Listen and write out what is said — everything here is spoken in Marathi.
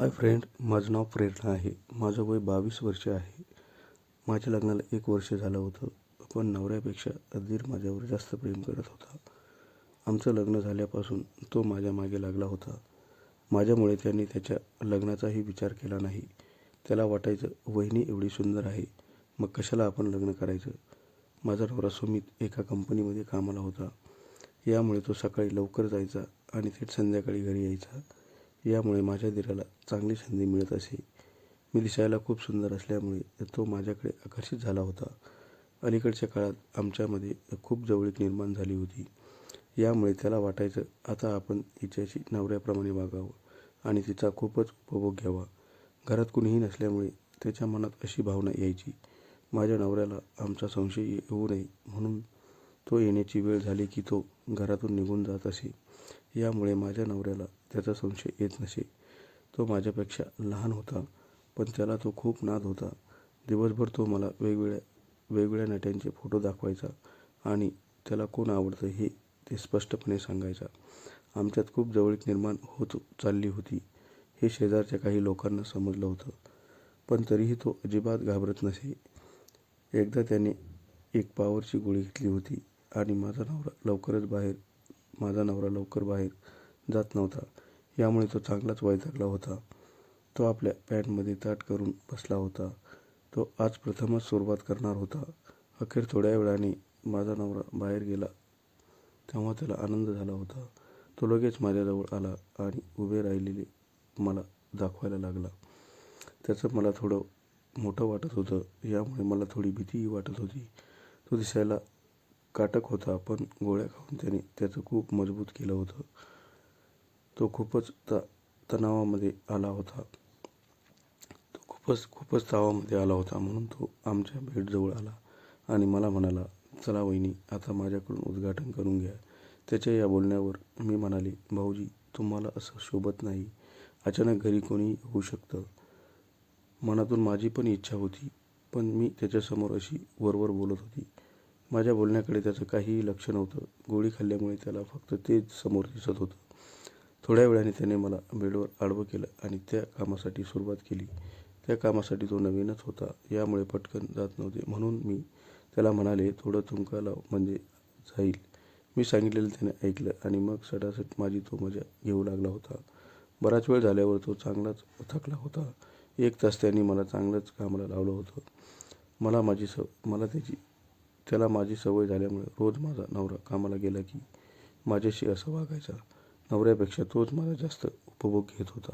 हाय फ्रेंड माझं नाव प्रेरणा आहे. माझं वय बावीस वर्ष आहे. माझ्या लग्नाला एक वर्ष झालं होतं. पण नवऱ्यापेक्षा अधीर माझ्यावर जास्त प्रेम करत होता. आमचं लग्न झाल्यापासून तो माझ्या मागे लागला होता. माझ्यामुळे त्यांनी त्याच्या लग्नाचाही विचार केला नाही. त्याला वाटायचं वहिनी एवढी सुंदर आहे. मग कशाला आपण लग्न करायचं? माझा नवरा सुमित एका कंपनीमध्ये कामाला होता. यामुळे तो सकाळी लवकर जायचा आणि थेट संध्याकाळी घरी यायचा. यामुळे माझ्या दिराला चांगली संधी मिळत असे. मी दिसायला खूप सुंदर असल्यामुळे तो माझ्याकडे आकर्षित झाला होता. अलीकडच्या काळात आमच्यामध्ये खूप जवळीक निर्माण झाली होती. यामुळे त्याला वाटायचं आता आपण हिच्याशी नवऱ्याप्रमाणे वागावं आणि तिचा खूपच उपभोग घ्यावा. घरात कुणीही नसल्यामुळे त्याच्या मनात अशी भावना यायची माझ्या नवऱ्याला आमचा संशय येऊ नये म्हणून तो येण्याची वेळ झाली की तो घरातून निघून जात असे. यामुळे माझ्या नवऱ्याला त्याचा संशय येत नसे. तो माझ्यापेक्षा लहान होता पण त्याला तो खूप नाद होता. दिवसभर तो मला वेगवेगळ्या वेगवेगळ्या नट्यांचे फोटो दाखवायचा आणि त्याला कोण आवडतं हे ते स्पष्टपणे सांगायचा. आमच्यात खूप जवळीक निर्माण होत चालली होती हे शेजारच्या काही लोकांना समजलं होतं. पण तरीही तो अजिबात घाबरत नसे. एकदा त्याने एक पावरची गोळी घेतली होती आणि माझा नवरा लवकरच बाहेर माझा नवरा लवकर बाहेर जात नव्हता. यामुळे तो चांगलाच वैतागला होता. तो आपल्या पॅन्टमध्ये ताट करून बसला होता. तो आज प्रथमच सुरुवात करणार होता. अखेर थोड्या वेळाने माझा नवरा बाहेर गेला. तेव्हा त्याला आनंद झाला होता. तो लगेच माझ्याजवळ आला आणि उभे राहिलेले मला दाखवायला लागला. त्याचं मला थोडं मोठं वाटत होतं. यामुळे मला थोडी भीतीही वाटत होती. तो दिसायला काटक होता पण गोळ्या खाऊन त्याने त्याचं खूप मजबूत केलं होतं. तो खूपच त तणावामध्ये आला होता. तो खूपच खूपच तावामध्ये आला होता म्हणून तो आमच्या भेटजवळ आला आणि मला म्हणाला चला वहिनी आता माझ्याकडून उद्घाटन करून घ्या. त्याच्या या बोलण्यावर मी म्हणाले भाऊजी तुम्हाला असं शोभत नाही. अचानक घरी कोणीही होऊ शकतं. मनातून माझी पण इच्छा होती पण मी त्याच्यासमोर अशी वरवर बोलत होती. माझ्या बोलण्याकडे त्याचं काहीही लक्ष नव्हतं. गोळी खाल्ल्यामुळे त्याला फक्त तेच समोर दिसत होतं. थोड्या वेळाने त्याने मला बेडवर आडवं केलं आणि त्या कामासाठी सुरुवात केली. त्या कामासाठी तो नवीनच होता. यामुळे पटकन जात नव्हते. म्हणून मी त्याला म्हणाले थोडं थुंका लाव म्हणजे जाईल. मी सांगितलेलं त्याने ऐकलं आणि मग सटासट माझी तो मजा घेऊ लागला होता. बराच वेळ झाल्यावर तो चांगलाच थकला होता. एक तास त्यांनी मला चांगलंच कामाला लावलं होतं. मला माझी सव मला त्याची त्याला माझी सवय झाल्यामुळे रोज माझा नवरा कामाला गेला की माझ्याशी असं वागायचा. नवऱ्यापेक्षा तोच मला जास्त उपभोग घेत होता.